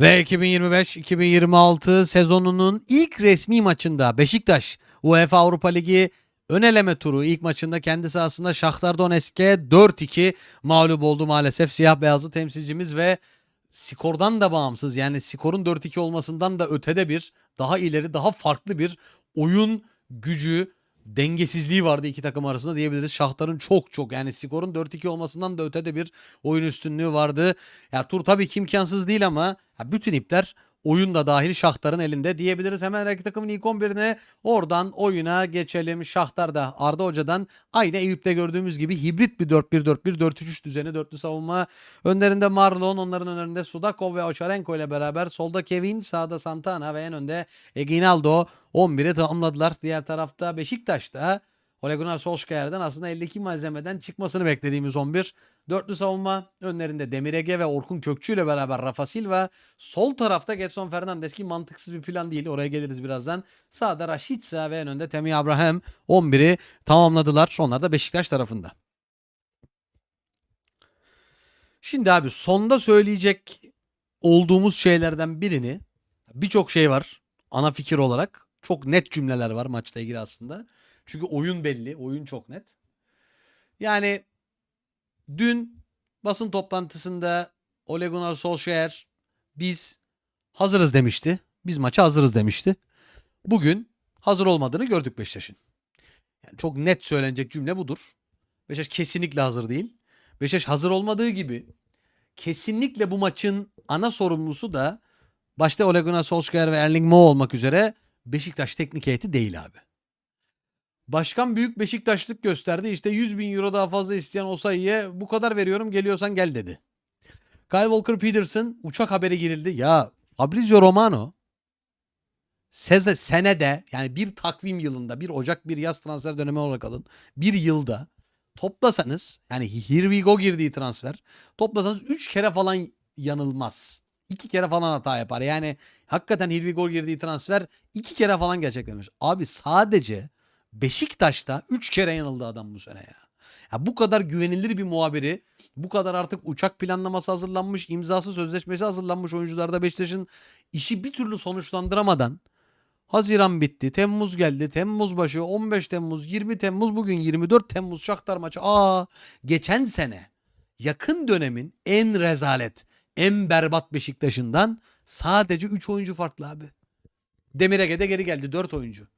Ve 2025-2026 sezonunun ilk resmi maçında Beşiktaş UEFA Avrupa Ligi ön eleme turu ilk maçında kendi sahasında Shakhtar Donetsk'e 4-2 mağlup oldu maalesef. Siyah beyazlı temsilcimiz ve skordan da bağımsız yani skorun 4-2 olmasından da ötede bir daha ileri daha farklı bir oyun gücü dengesizliği vardı iki takım arasında diyebiliriz. Şahtar'ın çok çok yani skorun 4-2 olmasından da ötede bir oyun üstünlüğü vardı. Ya tur tabii ki imkansız değil ama ya bütün ipler oyun da dahil Şahtar'ın elinde diyebiliriz. Hemen iki takımın ilk 11'ine oradan oyuna geçelim. Şahtar da Arda Hoca'dan aynı Eyüp'te gördüğümüz gibi hibrit bir 4-1-4-1 4-3-3 düzeni dörtlü savunma. Önlerinde Marlon, onların önlerinde Sudakov ve Oçarenko ile beraber solda Kevin, sağda Santana ve en önde Eginaldo 11'i tamamladılar. Diğer tarafta Beşiktaş'ta Ole Gunnar Solskjaer'den aslında 52 malzemeden çıkmasını beklediğimiz 11. Dörtlü savunma önlerinde Demir Ege ve Orkun Kökçü ile beraber Rafa Silva. Sol tarafta Getson Fernandes ki mantıksız bir plan değil. Oraya geliriz birazdan. Sağda Rashica ve en önde Temi Abraham 11'i tamamladılar. Onlar da Beşiktaş tarafında. Şimdi abi sonda söyleyecek olduğumuz şeylerden birini birçok şey var ana fikir olarak. Çok net cümleler var maçla ilgili aslında. Çünkü oyun belli. Oyun çok net. Yani dün basın toplantısında Ole Gunnar Solskjaer biz hazırız demişti. Biz maça hazırız demişti. Bugün hazır olmadığını gördük Beşiktaş'ın. Yani çok net söylenecek cümle budur. Beşiktaş kesinlikle hazır değil. Beşiktaş hazır olmadığı gibi kesinlikle bu maçın ana sorumlusu da başta Ole Gunnar Solskjaer ve Erling Moe olmak üzere Beşiktaş teknik heyeti değil abi. Başkan büyük Beşiktaşlık gösterdi. İşte 100 bin euro daha fazla isteyen o sayıya bu kadar veriyorum geliyorsan gel dedi. Kyle Walker Peterson uçak haberi girildi. Ya Fabrizio Romano seze, senede yani bir takvim yılında bir Ocak bir yaz transfer dönemi olarak alın. Bir yılda toplasanız yani here we go girdiği transfer toplasanız 3 kere falan yanılmaz. 2 kere falan hata yapar. Yani hakikaten here we go girdiği transfer 2 kere falan gerçekleşmiş. Abi sadece Beşiktaş'ta 3 kere yanıldı adam bu sene ya. ya. Bu kadar güvenilir bir muhabiri, bu kadar artık uçak planlaması hazırlanmış, imzası sözleşmesi hazırlanmış oyuncularda Beşiktaş'ın işi bir türlü sonuçlandıramadan Haziran bitti, Temmuz geldi, Temmuz başı, 15 Temmuz, 20 Temmuz, bugün 24 Temmuz Şaktar maçı. Aa, geçen sene yakın dönemin en rezalet, en berbat Beşiktaş'ından sadece 3 oyuncu farklı abi. Demir Ege'de geri geldi 4 oyuncu.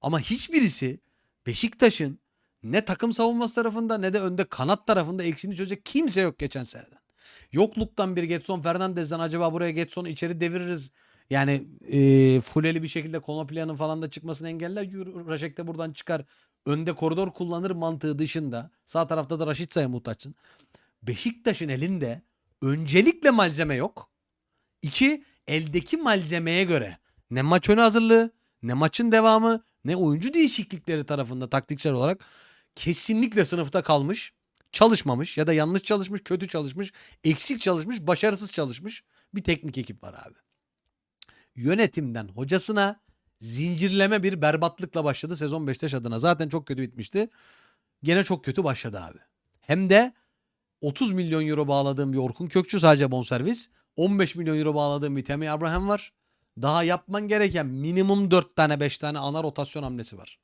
Ama hiçbirisi Beşiktaş'ın ne takım savunması tarafında ne de önde kanat tarafında eksiğini çözecek kimse yok geçen seneden. Yokluktan bir Getson Fernandez'den acaba buraya Getson'u içeri deviririz. Yani e, fuleli bir şekilde Konoplyan'ın falan da çıkmasını engeller. Raşek de buradan çıkar. Önde koridor kullanır mantığı dışında. Sağ tarafta da Raşitsa'ya muhtaçsın. Beşiktaş'ın elinde öncelikle malzeme yok. İki, eldeki malzemeye göre ne maç önü hazırlığı, ne maçın devamı, ne oyuncu değişiklikleri tarafında taktiksel olarak kesinlikle sınıfta kalmış, çalışmamış ya da yanlış çalışmış, kötü çalışmış, eksik çalışmış, başarısız çalışmış bir teknik ekip var abi. Yönetimden hocasına zincirleme bir berbatlıkla başladı sezon Beşiktaş adına. Zaten çok kötü bitmişti. Gene çok kötü başladı abi. Hem de 30 milyon euro bağladığım bir Orkun Kökçü sadece bonservis. 15 milyon euro bağladığım bir Temi Abraham var. Daha yapman gereken minimum 4 tane 5 tane ana rotasyon hamlesi var.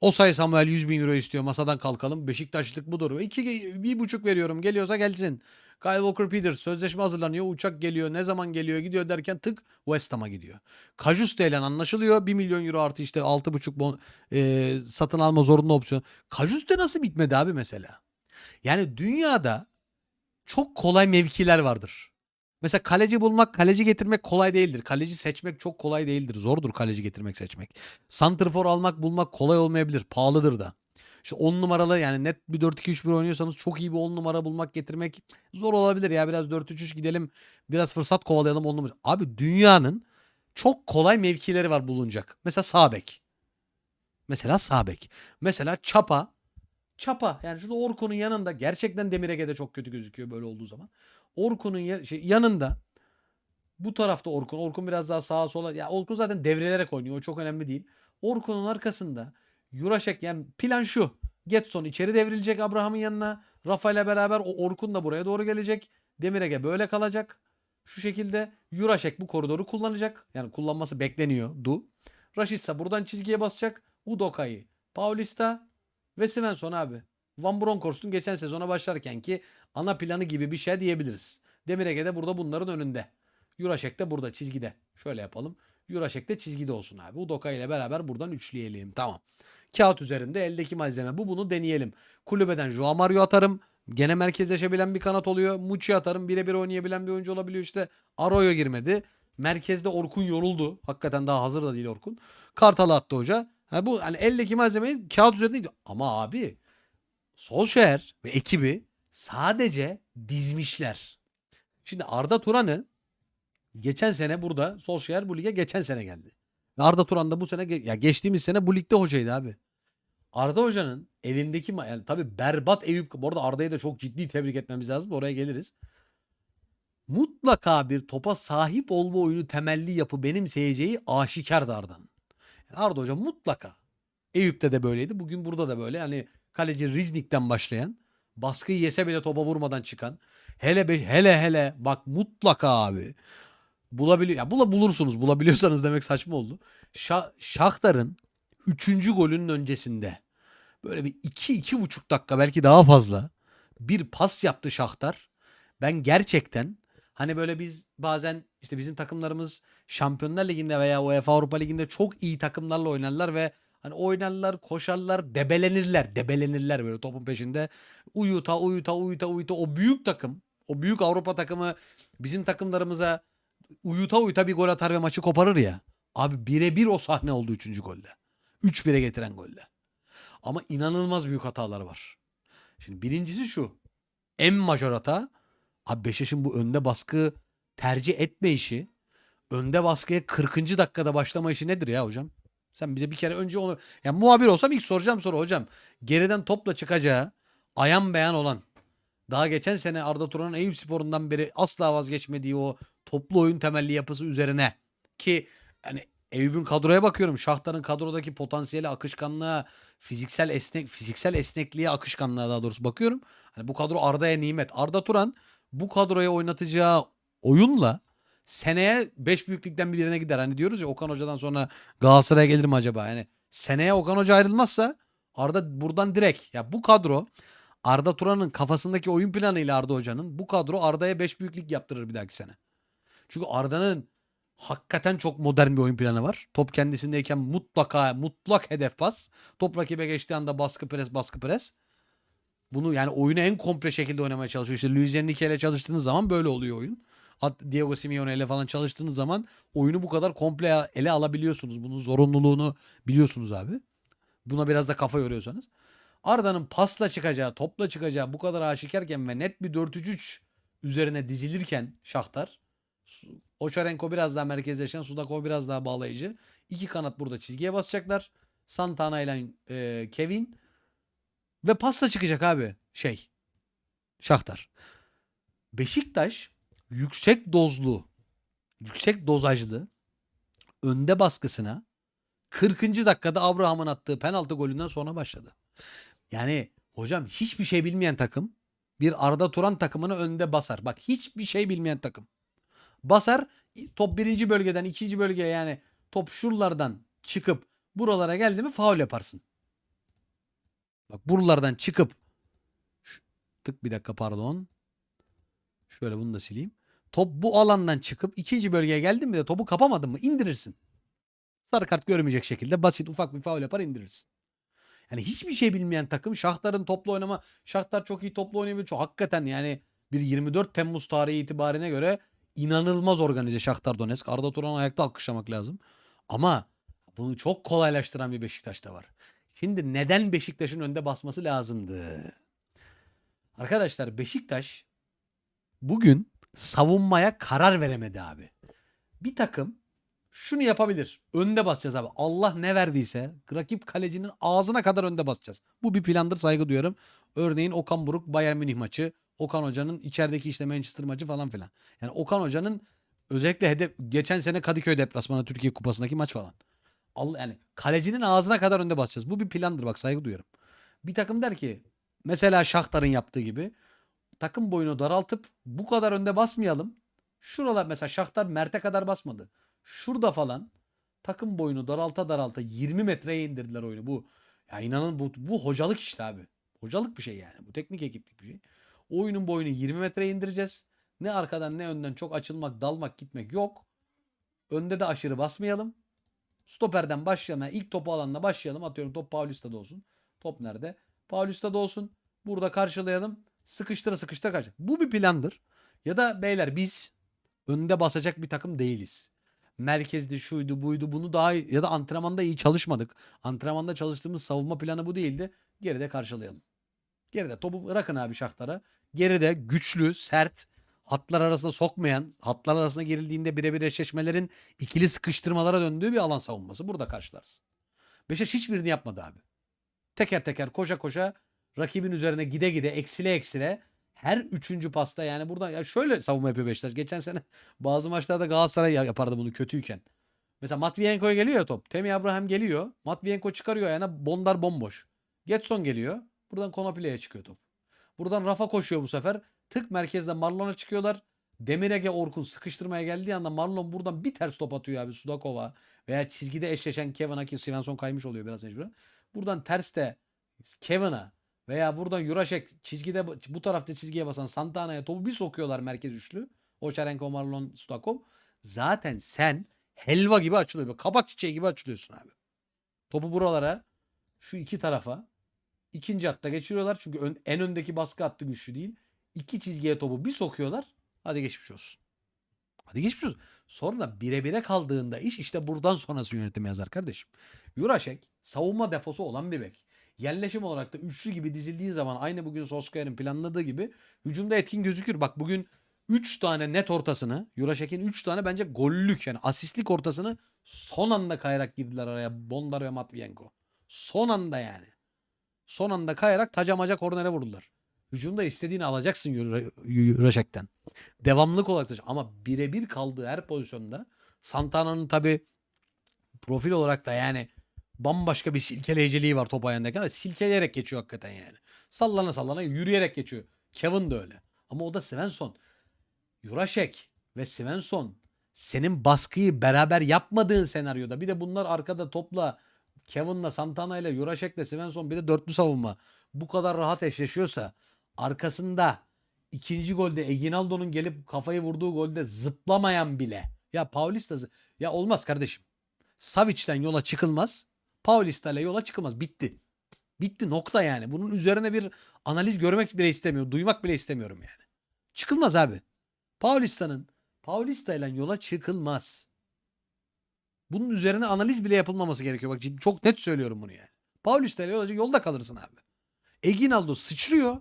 O sayı Samuel 100 bin euro istiyor masadan kalkalım. Beşiktaşlık budur. İki, bir buçuk veriyorum geliyorsa gelsin. Kyle Walker Peters sözleşme hazırlanıyor. Uçak geliyor. Ne zaman geliyor gidiyor derken tık West Ham'a gidiyor. Kajuste ile anlaşılıyor. 1 milyon euro artı işte 6,5 bon, e, satın alma zorunlu opsiyon. Kajuste nasıl bitmedi abi mesela? Yani dünyada çok kolay mevkiler vardır. Mesela kaleci bulmak, kaleci getirmek kolay değildir. Kaleci seçmek çok kolay değildir. Zordur kaleci getirmek, seçmek. Santrfor almak, bulmak kolay olmayabilir. Pahalıdır da. İşte 10 numaralı yani net bir 4-2-3-1 oynuyorsanız çok iyi bir 10 numara bulmak, getirmek zor olabilir ya. Biraz 4-3-3 gidelim. Biraz fırsat kovalayalım 10 numara. Abi dünyanın çok kolay mevkileri var bulunacak. Mesela sağ bek. Mesela sağ bek. Mesela çapa. Çapa. Yani şurada Orkun'un yanında gerçekten Demir Ege'de çok kötü gözüküyor böyle olduğu zaman. Orkun'un şey, yanında bu tarafta Orkun. Orkun biraz daha sağa sola. Ya Orkun zaten devrelerek oynuyor. O çok önemli değil. Orkun'un arkasında Jurašek yani plan şu. Getson içeri devrilecek Abraham'ın yanına. Rafa ile beraber o Orkun da buraya doğru gelecek. Demirege böyle kalacak. Şu şekilde Jurasek bu koridoru kullanacak. Yani kullanması bekleniyordu. Rashica buradan çizgiye basacak. Udoka'yı, Paulista ve Svensson abi. Van Bronckhorst'un geçen sezona başlarken ki ana planı gibi bir şey diyebiliriz. Demirege de burada bunların önünde. Jurasek de burada çizgide. Şöyle yapalım. Jurasek de çizgide olsun abi. Udoka ile beraber buradan üçleyelim. Tamam. Kağıt üzerinde eldeki malzeme bu. Bunu deneyelim. Kulübeden Joao Mario atarım. Gene merkezleşebilen bir kanat oluyor. Muçi atarım. Birebir oynayabilen bir oyuncu olabiliyor işte. Arroyo girmedi. Merkezde Orkun yoruldu. Hakikaten daha hazır da değil Orkun. Kartal'ı attı hoca. Ha bu hani eldeki malzemeyi kağıt üzerindeydi. Ama abi Solskjaer ve ekibi sadece dizmişler. Şimdi Arda Turan'ı geçen sene burada Solskjaer bu lige geçen sene geldi. Ve Arda Turan da bu sene ya geçtiğimiz sene bu ligde hocaydı abi. Arda Hoca'nın elindeki yani tabii berbat Eyüp bu arada Arda'yı da çok ciddi tebrik etmemiz lazım. Oraya geliriz. Mutlaka bir topa sahip olma oyunu temelli yapı benimseyeceği aşikardı Arda'nın. Arda Hoca mutlaka. Eyüp'te de böyleydi. Bugün burada da böyle. Yani kaleci Riznik'ten başlayan baskıyı yese bile topa vurmadan çıkan hele be- hele hele bak mutlaka abi bulabiliyor ya bula bulursunuz bulabiliyorsanız demek saçma oldu. Şa- Shakhtar'ın 3. golünün öncesinde böyle bir 2 iki, buçuk dakika belki daha fazla bir pas yaptı Shakhtar. Ben gerçekten hani böyle biz bazen işte bizim takımlarımız Şampiyonlar Ligi'nde veya UEFA Avrupa Ligi'nde çok iyi takımlarla oynarlar ve hani oynarlar, koşarlar, debelenirler, debelenirler böyle topun peşinde. Uyuta, uyuta, uyuta, uyuta o büyük takım, o büyük Avrupa takımı bizim takımlarımıza uyuta uyuta bir gol atar ve maçı koparır ya. Abi birebir o sahne oldu 3. golde. 3-1'e getiren golde. Ama inanılmaz büyük hatalar var. Şimdi birincisi şu. En majör hata. Abi Beşiktaş'ın bu önde baskı tercih etme işi. Önde baskıya 40. dakikada başlama işi nedir ya hocam? Sen bize bir kere önce onu... Ya muhabir olsam ilk soracağım soru hocam. Geriden topla çıkacağı ayan beyan olan daha geçen sene Arda Turan'ın Eyüp Spor'undan beri asla vazgeçmediği o toplu oyun temelli yapısı üzerine ki hani Eyüp'ün kadroya bakıyorum. Şahtar'ın kadrodaki potansiyeli, akışkanlığa, fiziksel esnek fiziksel esnekliğe, akışkanlığa daha doğrusu bakıyorum. Hani bu kadro Arda'ya nimet. Arda Turan bu kadroya oynatacağı oyunla seneye 5 büyüklükten birine gider. Hani diyoruz ya Okan Hoca'dan sonra Galatasaray'a gelir mi acaba? Yani seneye Okan Hoca ayrılmazsa Arda buradan direkt ya bu kadro Arda Turan'ın kafasındaki oyun planıyla Arda Hoca'nın bu kadro Arda'ya 5 büyüklük yaptırır bir dahaki sene. Çünkü Arda'nın hakikaten çok modern bir oyun planı var. Top kendisindeyken mutlaka mutlak hedef pas. Top rakibe geçtiği anda baskı pres baskı pres. Bunu yani oyunu en komple şekilde oynamaya çalışıyor. İşte Luis Enrique ile çalıştığınız zaman böyle oluyor oyun. At Diego Simeone ile falan çalıştığınız zaman oyunu bu kadar komple ele alabiliyorsunuz. Bunun zorunluluğunu biliyorsunuz abi. Buna biraz da kafa yoruyorsanız. Arda'nın pasla çıkacağı, topla çıkacağı bu kadar aşikarken ve net bir 4-3-3 üzerine dizilirken Şahtar Oçarenko biraz daha merkezleşen, Sudakov biraz daha bağlayıcı. İki kanat burada çizgiye basacaklar. Santana ile e, Kevin ve pasla çıkacak abi şey. Şahtar. Beşiktaş yüksek dozlu, yüksek dozajlı önde baskısına 40. dakikada Abraham'ın attığı penaltı golünden sonra başladı. Yani hocam hiçbir şey bilmeyen takım bir Arda Turan takımını önde basar. Bak hiçbir şey bilmeyen takım. Basar top birinci bölgeden ikinci bölgeye yani top şuralardan çıkıp buralara geldi mi faul yaparsın. Bak buralardan çıkıp tık bir dakika pardon. Şöyle bunu da sileyim. Top bu alandan çıkıp ikinci bölgeye geldin mi de topu kapamadın mı indirirsin. Sarı kart görmeyecek şekilde basit ufak bir faul yapar indirirsin. Yani hiçbir şey bilmeyen takım Şahtar'ın toplu oynama Şahtar çok iyi toplu oynayabiliyor. Çok hakikaten yani bir 24 Temmuz tarihi itibarine göre inanılmaz organize Şahtar Donetsk. Arda Turan'ı ayakta alkışlamak lazım. Ama bunu çok kolaylaştıran bir Beşiktaş da var. Şimdi neden Beşiktaş'ın önde basması lazımdı? Arkadaşlar Beşiktaş bugün savunmaya karar veremedi abi. Bir takım şunu yapabilir. Önde basacağız abi. Allah ne verdiyse rakip kalecinin ağzına kadar önde basacağız. Bu bir plandır saygı duyuyorum. Örneğin Okan Buruk Bayern Münih maçı. Okan Hoca'nın içerideki işte Manchester maçı falan filan. Yani Okan Hoca'nın özellikle hedef geçen sene Kadıköy deplasmanı Türkiye Kupası'ndaki maç falan. Allah yani kalecinin ağzına kadar önde basacağız. Bu bir plandır bak saygı duyuyorum. Bir takım der ki mesela Şahtar'ın yaptığı gibi takım boyunu daraltıp bu kadar önde basmayalım. Şuralar mesela Şahtar Mert'e kadar basmadı. Şurada falan takım boyunu daralta daralta 20 metreye indirdiler oyunu. Bu ya inanın bu, bu hocalık işte abi. Hocalık bir şey yani. Bu teknik ekiplik bir şey. Oyunun boyunu 20 metreye indireceğiz. Ne arkadan ne önden çok açılmak, dalmak, gitmek yok. Önde de aşırı basmayalım. Stoperden başlayalım. Yani ilk topu alanla başlayalım. Atıyorum top Paulista'da olsun. Top nerede? Paulista'da olsun. Burada karşılayalım. Sıkıştıra sıkıştıra karşı. Bu bir plandır. Ya da beyler biz önde basacak bir takım değiliz. Merkezde şuydu buydu bunu daha ya da antrenmanda iyi çalışmadık. Antrenmanda çalıştığımız savunma planı bu değildi. Geride karşılayalım. Geride topu bırakın abi şahtara. Geride güçlü, sert, hatlar arasında sokmayan, hatlar arasında girildiğinde birebir eşleşmelerin ikili sıkıştırmalara döndüğü bir alan savunması. Burada karşılarsın. Beşiktaş hiçbirini yapmadı abi. Teker teker koşa koşa rakibin üzerine gide gide eksile eksile her üçüncü pasta yani burada ya şöyle savunma yapıyor Beşiktaş. Geçen sene bazı maçlarda Galatasaray ya- yapardı bunu kötüyken. Mesela Matviyenko'ya geliyor ya top. Temi Abraham geliyor. Matviyenko çıkarıyor ayağına. Bondar bomboş. Getson geliyor. Buradan Konopile'ye çıkıyor top. Buradan Rafa koşuyor bu sefer. Tık merkezde Marlon'a çıkıyorlar. Demirege Orkun sıkıştırmaya geldiği anda Marlon buradan bir ters top atıyor abi Sudakova veya çizgide eşleşen Kevin'a ki Svensson kaymış oluyor biraz mecburen. Buradan ters de Kevin'a veya buradan Jurašek çizgide bu tarafta çizgiye basan Santana'ya topu bir sokuyorlar merkez üçlü. Oçarenko, Marlon, Sudakov. Zaten sen helva gibi açılıyor. Kabak çiçeği gibi açılıyorsun abi. Topu buralara şu iki tarafa ikinci hatta geçiriyorlar. Çünkü ön- en öndeki baskı hattı güçlü değil. İki çizgiye topu bir sokuyorlar. Hadi geçmiş olsun. Hadi geçmiş olsun. Sonra bire kaldığında iş işte buradan sonrası yönetimi yazar kardeşim. Jurašek savunma defosu olan bir bek. Yerleşim olarak da üçlü gibi dizildiği zaman aynı bugün Solskjaer'in planladığı gibi hücumda etkin gözükür. Bak bugün 3 tane net ortasını, Jurašek'in 3 tane bence gollük yani asistlik ortasını son anda kayarak girdiler araya Bondar ve Matviyenko. Son anda yani. Son anda kayarak taca maca kornere vurdular. Hücumda istediğini alacaksın Jura- Jurašek'ten. Devamlılık olarak da ama birebir kaldığı her pozisyonda Santana'nın tabi profil olarak da yani bambaşka bir silkeleyiciliği var top ayağındayken ama silkeleyerek geçiyor hakikaten yani. Sallana sallana yürüyerek geçiyor. Kevin de öyle. Ama o da Svensson. Jurašek ve Svensson senin baskıyı beraber yapmadığın senaryoda bir de bunlar arkada topla Kevin'la Santana'yla Jurašek'le Svensson bir de dörtlü savunma bu kadar rahat eşleşiyorsa arkasında ikinci golde Eginaldo'nun gelip kafayı vurduğu golde zıplamayan bile ya Paulista ya olmaz kardeşim. Savic'ten yola çıkılmaz. Paulista ile yola çıkılmaz. Bitti. Bitti nokta yani. Bunun üzerine bir analiz görmek bile istemiyorum. Duymak bile istemiyorum yani. Çıkılmaz abi. Paulista'nın Paulista ile yola çıkılmaz. Bunun üzerine analiz bile yapılmaması gerekiyor. Bak çok net söylüyorum bunu yani. Paulista ile yola, yolda kalırsın abi. Eginaldo sıçrıyor.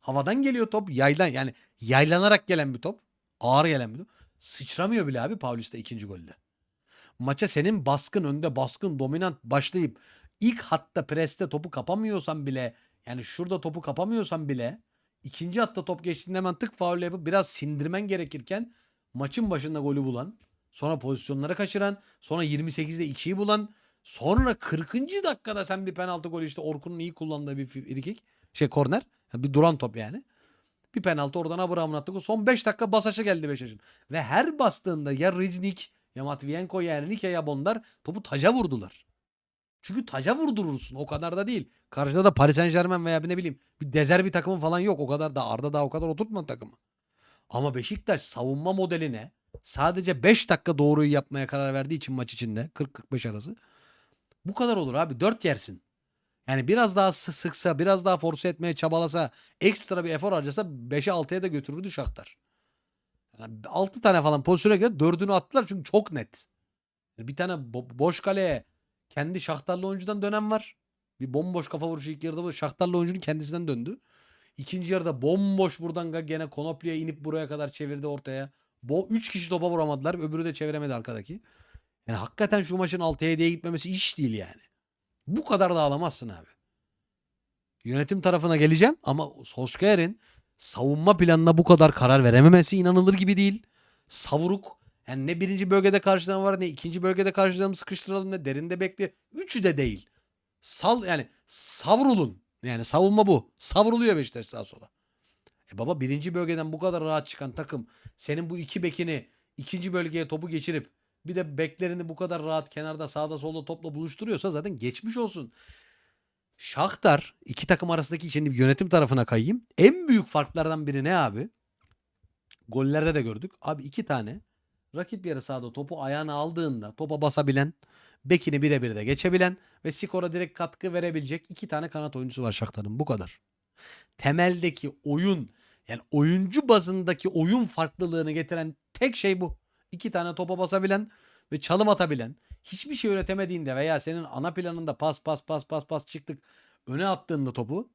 Havadan geliyor top. Yaylan yani yaylanarak gelen bir top. Ağır gelen bir top. Sıçramıyor bile abi Paulista ikinci golde. Maça senin baskın önde baskın dominant başlayıp ilk hatta preste topu kapamıyorsan bile yani şurada topu kapamıyorsan bile ikinci hatta top geçtiğinde hemen tık faul yapıp biraz sindirmen gerekirken maçın başında golü bulan sonra pozisyonları kaçıran sonra 28'de 2'yi bulan sonra 40. dakikada sen bir penaltı golü işte Orkun'un iyi kullandığı bir frikik şey korner bir duran top yani. Bir penaltı oradan Abraham'ın gol. Son 5 dakika basaşı geldi Beşiktaş'ın. Ve her bastığında ya Riznik ya Matviyenko ya Enrique ya Bondar topu taca vurdular. Çünkü taca vurdurursun. O kadar da değil. Karşıda da Paris Saint Germain veya bir ne bileyim bir dezer bir takımın falan yok. O kadar da Arda daha o kadar oturtmadı takımı. Ama Beşiktaş savunma modeline sadece 5 dakika doğruyu yapmaya karar verdiği için maç içinde 40-45 arası. Bu kadar olur abi. 4 yersin. Yani biraz daha sı- sıksa, biraz daha force etmeye çabalasa, ekstra bir efor harcasa 5'e 6'ya da götürürdü Şahtar. Yani 6 tane falan pozisyona göre 4'ünü attılar çünkü çok net. Bir tane bo- boş kaleye kendi Şahtarlı oyuncudan dönem var. Bir bomboş kafa vuruşu ilk yarıda bu Şahtarlı oyuncunun kendisinden döndü. İkinci yarıda bomboş buradan gene Konopli'ye inip buraya kadar çevirdi ortaya. Bo 3 kişi topa vuramadılar. Öbürü de çeviremedi arkadaki. Yani hakikaten şu maçın 6'ya 7'ye gitmemesi iş değil yani. Bu kadar da ağlamazsın abi. Yönetim tarafına geleceğim ama Solskjaer'in savunma planına bu kadar karar verememesi inanılır gibi değil. Savuruk yani ne birinci bölgede karşıdan var ne ikinci bölgede karşıdan sıkıştıralım ne derinde bekle. Üçü de değil. Sal yani savrulun. Yani savunma bu. Savruluyor Beşiktaş sağa sola. E baba birinci bölgeden bu kadar rahat çıkan takım senin bu iki bekini ikinci bölgeye topu geçirip bir de beklerini bu kadar rahat kenarda sağda solda topla buluşturuyorsa zaten geçmiş olsun. Şahtar iki takım arasındaki şimdi yönetim tarafına kayayım. En büyük farklardan biri ne abi? Gollerde de gördük. Abi iki tane rakip yarı sahada topu ayağına aldığında topa basabilen, bekini birebir de geçebilen ve skora direkt katkı verebilecek iki tane kanat oyuncusu var Shakhtar'ın. Bu kadar. Temeldeki oyun yani oyuncu bazındaki oyun farklılığını getiren tek şey bu. İki tane topa basabilen ve çalım atabilen, hiçbir şey üretemediğinde veya senin ana planında pas pas pas pas pas çıktık öne attığında topu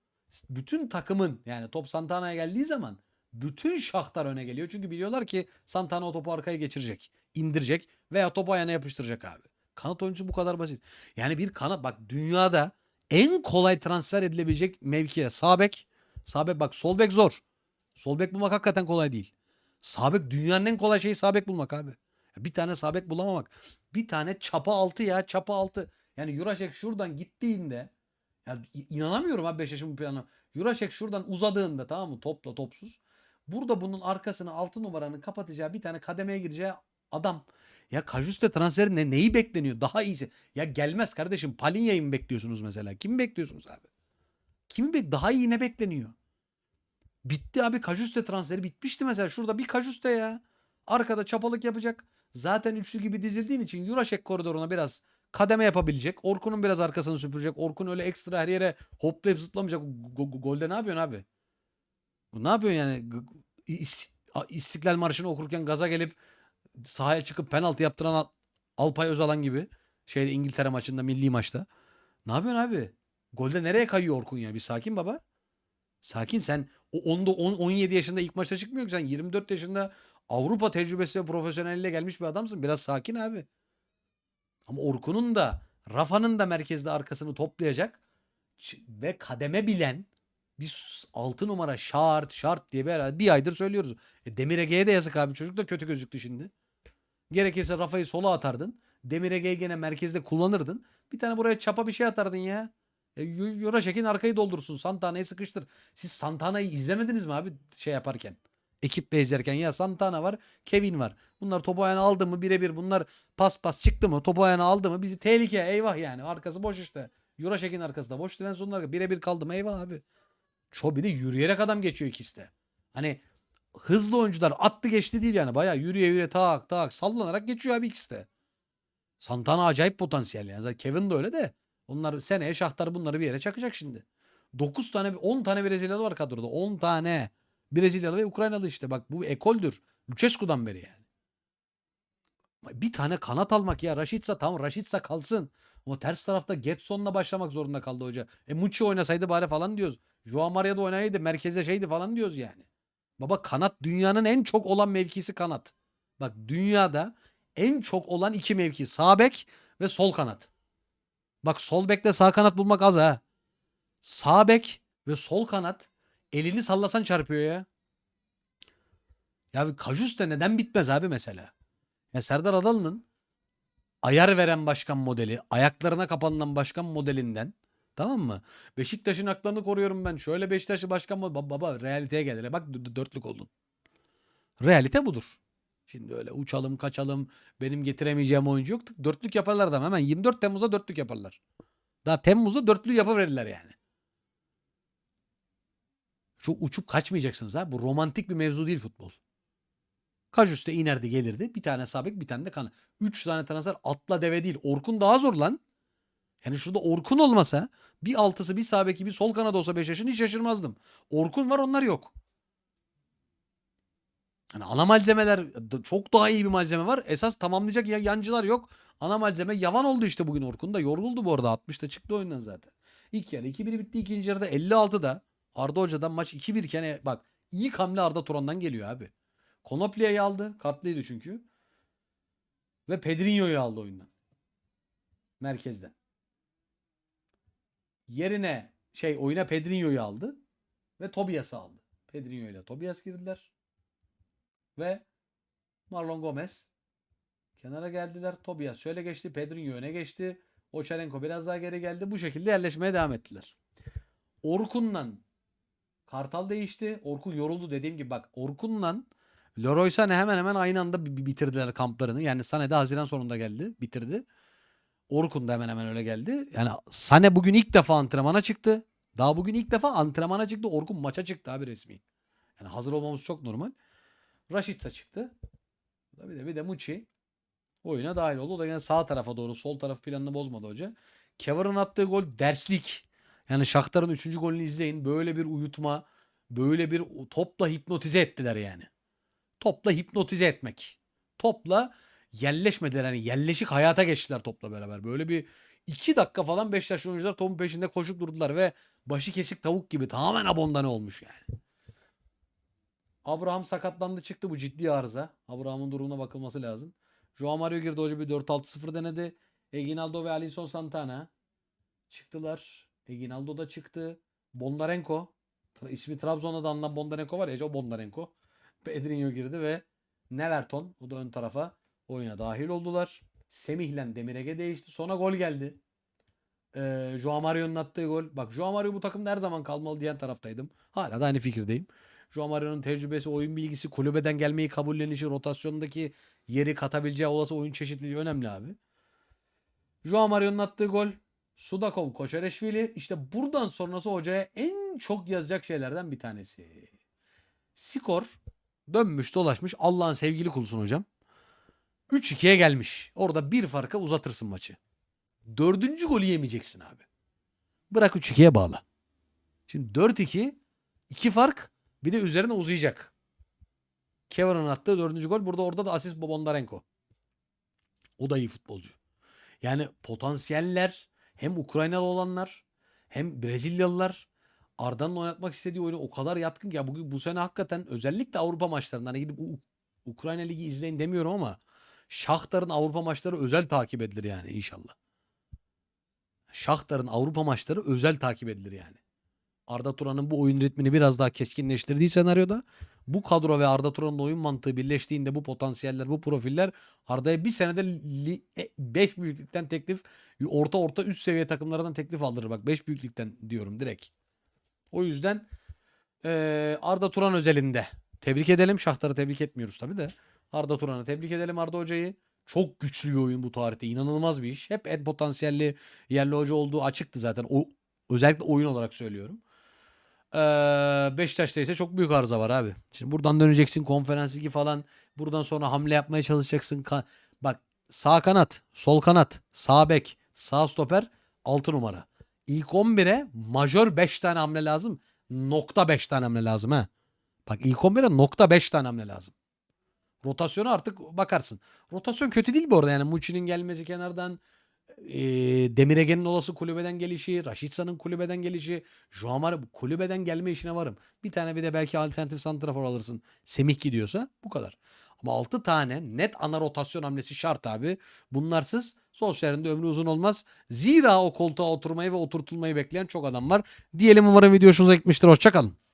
bütün takımın yani top Santana'ya geldiği zaman bütün şahtar öne geliyor. Çünkü biliyorlar ki Santana o topu arkaya geçirecek, indirecek veya topu ayağına yapıştıracak abi. Kanat oyuncusu bu kadar basit. Yani bir kanat bak dünyada en kolay transfer edilebilecek mevkiye sağ bek. Sağ bek bak sol bek zor. Sol bek bulmak hakikaten kolay değil. Sağ bek dünyanın en kolay şeyi sağ bek bulmak abi. Bir tane sağ bek bulamamak. Bir tane çapa altı ya çapa altı. Yani Jurasek şuradan gittiğinde ya inanamıyorum abi 5 yaşımın planı. Jurasek şuradan uzadığında tamam mı topla topsuz. Burada bunun arkasını 6 numaranın kapatacağı bir tane kademeye gireceği adam. Ya Kajuste transferi ne, neyi bekleniyor? Daha iyisi. Ya gelmez kardeşim. Palinya'yı mı bekliyorsunuz mesela? Kimi bekliyorsunuz abi? Kimi bek daha iyi ne bekleniyor? Bitti abi Kajuste transferi bitmişti mesela. Şurada bir Kajuste ya. Arkada çapalık yapacak. Zaten üçlü gibi dizildiğin için Jurasek koridoruna biraz kademe yapabilecek. Orkun'un biraz arkasını süpürecek. Orkun öyle ekstra her yere hoplayıp zıplamayacak. Go- go- golde ne yapıyorsun abi? Ne yapıyorsun yani? İstiklal Marşı'nı okurken gaza gelip sahaya çıkıp penaltı yaptıran Al- Alpay Özalan gibi şeyde İngiltere maçında milli maçta. Ne yapıyorsun abi? Golde nereye kayıyor Orkun ya? Bir sakin baba. Sakin sen o 10'da 10 17 yaşında ilk maçta çıkmıyor ki sen 24 yaşında Avrupa tecrübesi ve profesyonelliğe gelmiş bir adamsın. Biraz sakin abi. Ama Orkun'un da Rafa'nın da merkezde arkasını toplayacak ve kademe bilen bir 6 numara şart şart diye bir, herhalde bir aydır söylüyoruz. E Demir Ege'ye de yazık abi. Çocuk da kötü gözüktü şimdi. Gerekirse Rafa'yı sola atardın. Demir Ege'yi gene merkezde kullanırdın. Bir tane buraya çapa bir şey atardın ya. E, Jurasek'in arkayı doldursun. Santana'yı sıkıştır. Siz Santana'yı izlemediniz mi abi şey yaparken? Ekiple izlerken ya Santana var, Kevin var. Bunlar topu ayağına aldı mı birebir bunlar pas pas çıktı mı topu ayağına aldı mı bizi tehlike eyvah yani. Arkası boş işte. Jurasek'in arkası da boş. Svensson'un arkası birebir kaldı eyvah abi. Çok bir de yürüyerek adam geçiyor ikisi de. Hani hızlı oyuncular attı geçti değil yani. Bayağı yürüye yürüye tak tak sallanarak geçiyor abi ikisi de. Santana acayip potansiyel yani. Zaten Kevin de öyle de. Onlar seneye Şahtar bunları bir yere çakacak şimdi. 9 tane 10 tane Brezilyalı var kadroda. 10 tane Brezilyalı ve Ukraynalı işte. Bak bu ekoldür. Lucescu'dan beri yani. Bir tane kanat almak ya. Raşitsa tamam Raşitsa kalsın. Ama ters tarafta Getson'la başlamak zorunda kaldı hoca. E Muçi oynasaydı bari falan diyoruz. Joao Maria da oynayaydı. Merkezde şeydi falan diyoruz yani. Baba kanat dünyanın en çok olan mevkisi kanat. Bak dünyada en çok olan iki mevki. Sağ bek ve sol kanat. Bak sol bekle sağ kanat bulmak az ha. Sağ bek ve sol kanat elini sallasan çarpıyor ya. Ya Kajus da neden bitmez abi mesela? Ya Serdar Adalı'nın ayar veren başkan modeli, ayaklarına kapanılan başkan modelinden tamam mı? Beşiktaş'ın haklarını koruyorum ben. Şöyle Beşiktaş'ı başkan modeli. Baba, baba realiteye gel. Bak dörtlük oldun. Realite budur. Şimdi öyle uçalım kaçalım benim getiremeyeceğim oyuncu yok. Dörtlük yaparlar da hemen 24 Temmuz'da dörtlük yaparlar. Daha Temmuz'da dörtlü yapıverirler yani. Çok uçup kaçmayacaksınız ha. Bu romantik bir mevzu değil futbol. Kajus da inerdi gelirdi. Bir tane sabek bir tane de kanı. Üç tane transfer atla deve değil. Orkun daha zor lan. Yani şurada Orkun olmasa bir altısı bir sağ beki bir sol kanat olsa 5 yaşın hiç şaşırmazdım. Orkun var onlar yok. Hani ana malzemeler çok daha iyi bir malzeme var. Esas tamamlayacak ya yancılar yok. Ana malzeme yavan oldu işte bugün Orkun da. Yoruldu bu arada. 60'ta çıktı oyundan zaten. İlk yarı 2-1 bitti. ikinci yarıda 56'da Arda Hoca'dan maç 2-1 iken e, bak ilk hamle Arda Turan'dan geliyor abi. Konoplia'yı aldı. Kartlıydı çünkü. Ve Pedrinho'yu aldı oyundan. Merkezden. Yerine şey oyuna Pedrinho'yu aldı. Ve Tobias'ı aldı. Pedrinho ile Tobias girdiler. Ve Marlon Gomez kenara geldiler. Tobias şöyle geçti. Pedrinho öne geçti. Oçarenko biraz daha geri geldi. Bu şekilde yerleşmeye devam ettiler. Orkun'la Kartal değişti. Orkun yoruldu dediğim gibi bak Orkun'la Leroy Sané hemen hemen aynı anda bi- bi- bitirdiler kamplarını. Yani Sané de Haziran sonunda geldi. Bitirdi. Orkun da hemen hemen öyle geldi. Yani Sané bugün ilk defa antrenmana çıktı. Daha bugün ilk defa antrenmana çıktı. Orkun maça çıktı abi resmi. Yani hazır olmamız çok normal. Raşitsa çıktı. Bir de bir de Muçi oyuna dahil oldu. O da yine sağ tarafa doğru sol taraf planını bozmadı hoca. Kevar'ın attığı gol derslik. Yani Shakhtar'ın 3. golünü izleyin. Böyle bir uyutma, böyle bir topla hipnotize ettiler yani. Topla hipnotize etmek. Topla yerleşmediler. Yani yerleşik hayata geçtiler topla beraber. Böyle bir 2 dakika falan Beşiktaş oyuncular topun peşinde koşup durdular ve başı kesik tavuk gibi tamamen abondane olmuş yani. Abraham sakatlandı çıktı bu ciddi arıza. Abraham'ın durumuna bakılması lazım. Joao Mario girdi hoca bir 4-6-0 denedi. Eginaldo ve Alisson Santana çıktılar. Eginaldo da çıktı. Bondarenko. İsmi Trabzon'da da anılan Bondarenko var ya o Bondarenko. Pedrinho girdi ve Neverton o da ön tarafa oyuna dahil oldular. Semih'le Demirege değişti. Sonra gol geldi. Ee, Joao Mario'nun attığı gol. Bak Joao Mario bu takımda her zaman kalmalı diyen taraftaydım. Hala da aynı fikirdeyim. Joao Mario'nun tecrübesi, oyun bilgisi, kulübeden gelmeyi kabullenişi, rotasyondaki yeri katabileceği olası oyun çeşitliliği önemli abi. Joao Mario'nun attığı gol. Sudakov, Koşareşvili. İşte buradan sonrası hocaya en çok yazacak şeylerden bir tanesi. Skor dönmüş dolaşmış. Allah'ın sevgili kulusun hocam. 3-2'ye gelmiş. Orada bir farka uzatırsın maçı. Dördüncü golü yemeyeceksin abi. Bırak 3-2'ye bağla. Şimdi 4-2 iki fark bir de üzerine uzayacak. Kevin'in attığı dördüncü gol. Burada orada da asist Bondarenko. O da iyi futbolcu. Yani potansiyeller hem Ukraynalı olanlar hem Brezilyalılar Arda'nın oynatmak istediği oyunu o kadar yatkın ki ya bugün bu sene hakikaten özellikle Avrupa maçlarında hani gidip U- Ukrayna Ligi izleyin demiyorum ama Shakhtar'ın Avrupa maçları özel takip edilir yani inşallah. Shakhtar'ın Avrupa maçları özel takip edilir yani. Arda Turan'ın bu oyun ritmini biraz daha keskinleştirdiği senaryoda bu kadro ve Arda Turan'ın oyun mantığı birleştiğinde bu potansiyeller, bu profiller Arda'ya bir senede 5 büyüklükten teklif, orta orta üst seviye takımlardan teklif aldırır. Bak 5 büyüklükten diyorum direkt. O yüzden eee, Arda Turan özelinde tebrik edelim. Şahtar'ı tebrik etmiyoruz tabii de. Arda Turan'ı tebrik edelim Arda Hoca'yı. Çok güçlü bir oyun bu tarihte. İnanılmaz bir iş. Hep en potansiyelli yerli hoca olduğu açıktı zaten. O, özellikle oyun olarak söylüyorum. Ee, Beşiktaş'ta ise çok büyük arıza var abi. Şimdi buradan döneceksin konferans ligi falan. Buradan sonra hamle yapmaya çalışacaksın. Ka- Bak sağ kanat, sol kanat, sağ bek, sağ stoper 6 numara. İlk 11'e majör 5 tane hamle lazım. Nokta 5 tane hamle lazım ha. Bak ilk 11'e nokta 5 tane hamle lazım. Rotasyona artık bakarsın. Rotasyon kötü değil bu arada yani Muçi'nin gelmesi kenardan e, Demir Ege'nin olası kulübeden gelişi, Raşitsa'nın kulübeden gelişi, bu kulübeden gelme işine varım. Bir tane bir de belki alternatif santrafor alırsın. Semih gidiyorsa bu kadar. Ama 6 tane net ana rotasyon hamlesi şart abi. Bunlarsız Solskjaer'in de ömrü uzun olmaz. Zira o koltuğa oturmayı ve oturtulmayı bekleyen çok adam var. Diyelim umarım video hoşunuza gitmiştir. Hoşçakalın.